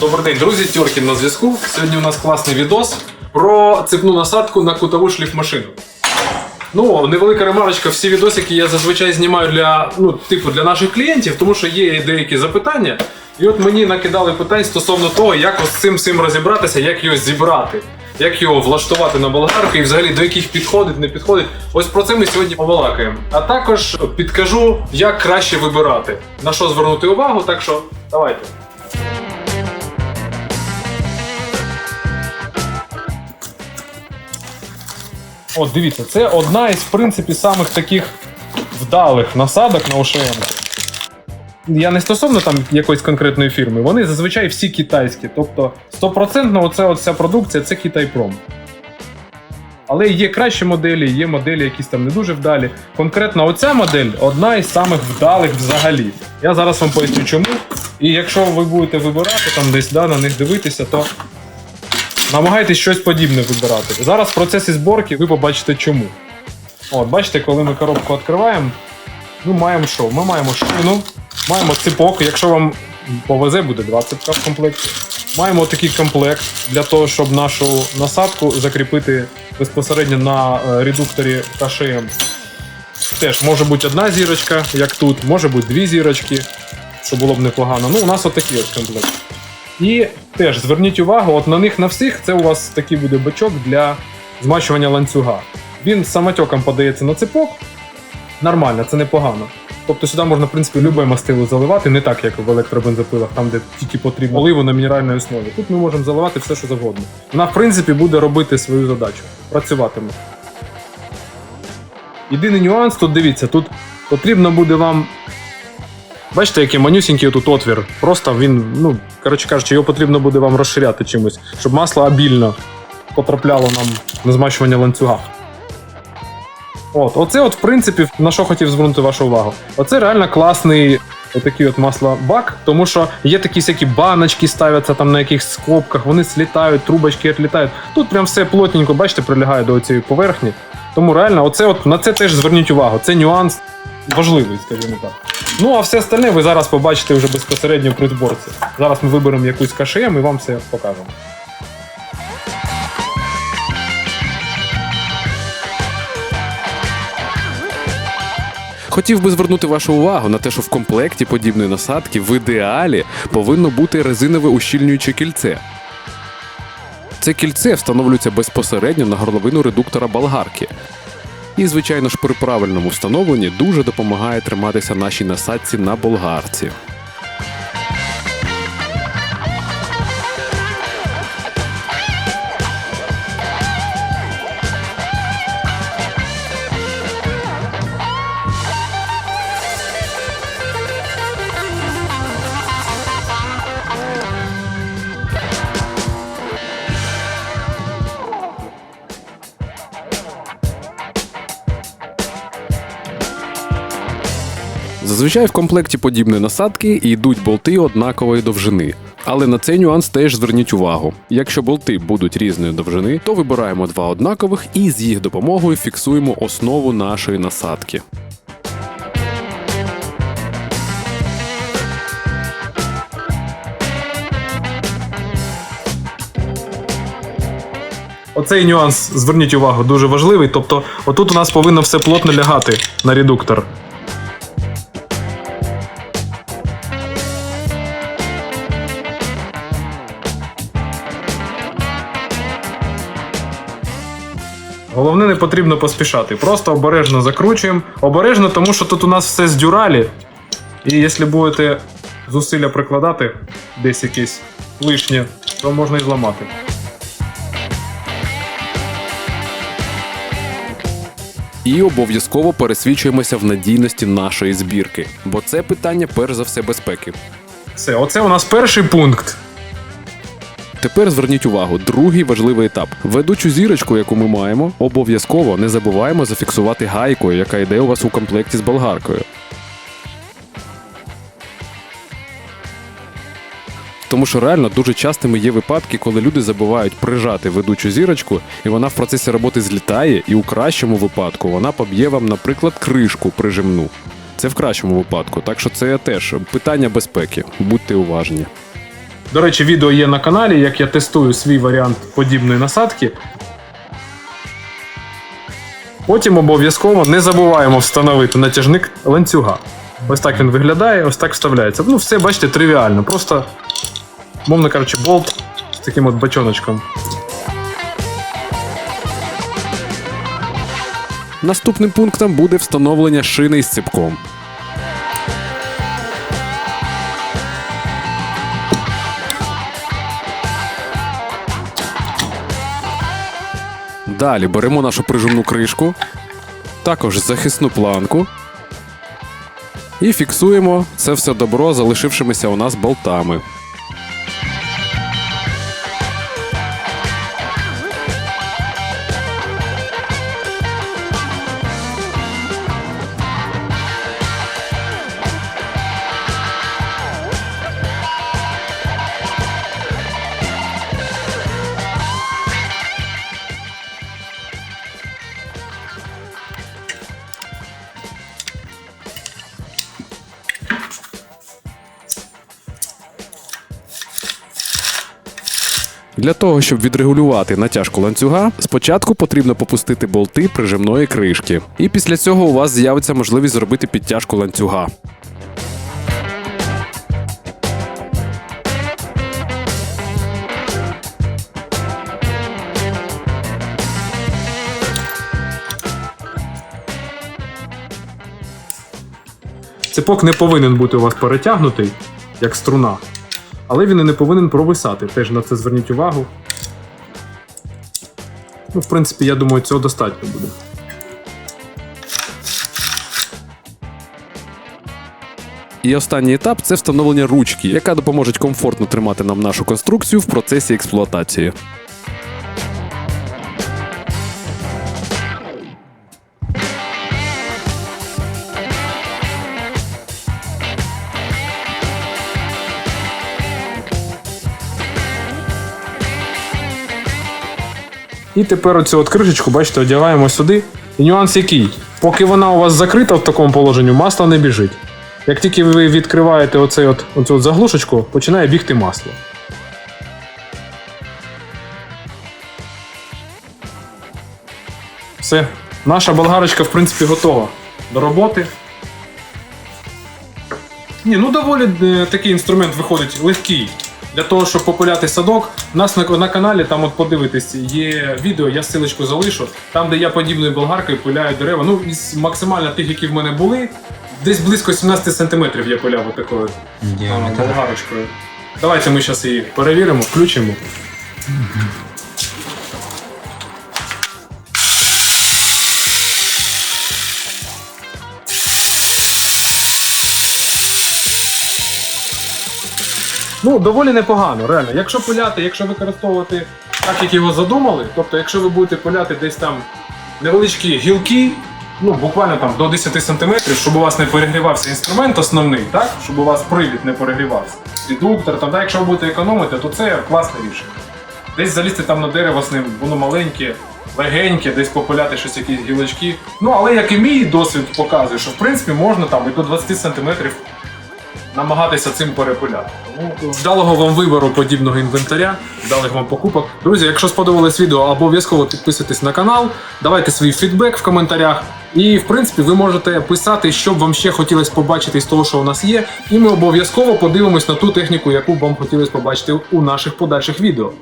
Добрий день, друзі, Тьоркін на зв'язку. Сьогодні у нас класний відос про цепну насадку на кутову шліфмашину. Ну, невелика ремарочка, всі відосики я зазвичай знімаю для, ну, типу, для наших клієнтів, тому що є деякі запитання. І от мені накидали питань стосовно того, як з цим всім розібратися, як його зібрати, як його влаштувати на болгарку і взагалі до яких підходить, не підходить. Ось про це ми сьогодні побалакаємо. А також підкажу, як краще вибирати, на що звернути увагу. Так що давайте. От дивіться, це одна із в принципі самих таких вдалих насадок на ОШМ. Я не стосовно там якоїсь конкретної фірми, вони зазвичай всі китайські. Тобто стопроцентно оце вся продукція це Китайпром. Але є кращі моделі, є моделі, якісь там не дуже вдалі. Конкретно оця модель одна із самих вдалих взагалі. Я зараз вам поясню чому. І якщо ви будете вибирати там десь да, на них дивитися, то намагайтесь щось подібне вибирати. Зараз в процесі зборки ви побачите чому. От, бачите, коли ми коробку відкриваємо, ми маємо що? Ми маємо шину, маємо ципок, якщо вам повезе, буде два ципка в комплекті. Маємо такий комплект для того, щоб нашу насадку закріпити безпосередньо на е, редукторі КШМ. Теж може бути одна зірочка, як тут, може бути дві зірочки, що було б непогано. Ну, у нас отакий от комплект. І теж зверніть увагу, от на них на всіх це у вас такий буде бачок для змащування ланцюга. Він самотеком подається на цепок. Нормально, це непогано. Тобто сюди можна, в принципі, любе мастило заливати, не так, як в електробензопилах, там, де тільки потрібно оливу на мінеральній основі. Тут ми можемо заливати все, що завгодно. Вона, в принципі, буде робити свою задачу, працюватиме. Єдиний нюанс тут дивіться, тут потрібно буде вам Бачите, який манюсінький тут отвір. Просто він, ну, коротше кажучи, його потрібно буде вам розширяти чимось, щоб масло обільно потрапляло нам на змащування ланцюга. От, оце, от, в принципі, на що хотів звернути вашу увагу. Оце реально класний отакий от маслобак, тому що є такі всякі баночки ставляться там на якихось скобках, вони слітають, трубочки відлітають. Тут прям все плотненько, бачите, прилягає до цієї поверхні. Тому реально, оце от, на це теж зверніть увагу. Це нюанс важливий, скажімо так. Ну, а все остальне ви зараз побачите вже безпосередньо при зборці. Зараз ми виберемо якусь кашем і вам все покажемо. Хотів би звернути вашу увагу на те, що в комплекті подібної насадки в ідеалі повинно бути резинове ущільнююче кільце. Це кільце встановлюється безпосередньо на горловину редуктора болгарки. І, звичайно ж, при правильному встановленні дуже допомагає триматися нашій насадці на болгарці. Зазвичай в комплекті подібної насадки йдуть болти однакової довжини. Але на цей нюанс теж зверніть увагу. Якщо болти будуть різної довжини, то вибираємо два однакових і з їх допомогою фіксуємо основу нашої насадки. Оцей нюанс, зверніть увагу, дуже важливий. Тобто, отут у нас повинно все плотно лягати на редуктор. Головне, не потрібно поспішати. Просто обережно закручуємо. Обережно, тому що тут у нас все з дюралі. І якщо будете зусилля прикладати десь якесь лишнє, то можна і зламати. І обов'язково пересвідчуємося в надійності нашої збірки, бо це питання перш за все безпеки. Все, оце у нас перший пункт. Тепер зверніть увагу, другий важливий етап. Ведучу зірочку, яку ми маємо, обов'язково не забуваємо зафіксувати гайкою, яка йде у вас у комплекті з болгаркою. Тому що реально дуже частими є випадки, коли люди забувають прижати ведучу зірочку, і вона в процесі роботи злітає, і у кращому випадку вона поб'є вам, наприклад, кришку прижимну. Це в кращому випадку, так що це теж питання безпеки. Будьте уважні. До речі, відео є на каналі, як я тестую свій варіант подібної насадки. Потім обов'язково не забуваємо встановити натяжник ланцюга. Ось так він виглядає, ось так вставляється. Ну, все, бачите, тривіально. Просто, мовно кажучи, болт з таким от бачоночком. Наступним пунктом буде встановлення шини із ципком. Далі беремо нашу прижимну кришку, також захисну планку і фіксуємо це все добро залишившимися у нас болтами. Для того, щоб відрегулювати натяжку ланцюга, спочатку потрібно попустити болти прижимної кришки. І після цього у вас з'явиться можливість зробити підтяжку ланцюга. Ципок не повинен бути у вас перетягнутий, як струна, але він і не повинен провисати. Теж на це зверніть увагу. Ну, в принципі, я думаю, цього достатньо буде. І останній етап це встановлення ручки, яка допоможе комфортно тримати нам нашу конструкцію в процесі експлуатації. І тепер оцю от кришечку, бачите, одягаємо сюди. І нюанс який? Поки вона у вас закрита в такому положенні, масло не біжить. Як тільки ви відкриваєте оцей от, оцю от заглушечку, починає бігти масло. Все. Наша болгарочка, в принципі, готова до роботи. Ні, ну доволі е, такий інструмент виходить легкий. Для того, щоб попиляти садок, у нас на, на каналі, там от подивитись, є відео, я силочку залишу, там, де я подібною болгаркою пиляю дерева. Ну, із максимально тих, які в мене були, десь близько 17 сантиметрів я пиляв отакою болгарочкою. Давайте ми зараз її перевіримо, включимо. Ну, доволі непогано, реально. Якщо пиляти, якщо використовувати так, як його задумали, тобто, якщо ви будете пиляти десь там невеличкі гілки, ну буквально там до 10 см, щоб у вас не перегрівався інструмент основний, так? Щоб у вас привід не перегрівався. Редуктор, там, так, якщо ви будете економити, то це класне рішення. Десь залізти там на дерево з ним, воно маленьке, легеньке, десь попиляти щось якісь гілочки. Ну, але як і мій досвід показує, що в принципі можна там і до 20 см намагатися цим перепиляти. Тому вдалого вам вибору подібного інвентаря, вдалих вам покупок. Друзі, якщо сподобалось відео, обов'язково підписуйтесь на канал, давайте свій фідбек в коментарях. І в принципі ви можете писати, що б вам ще хотілося побачити з того, що у нас є. І ми обов'язково подивимось на ту техніку, яку б вам хотілося побачити у наших подальших відео.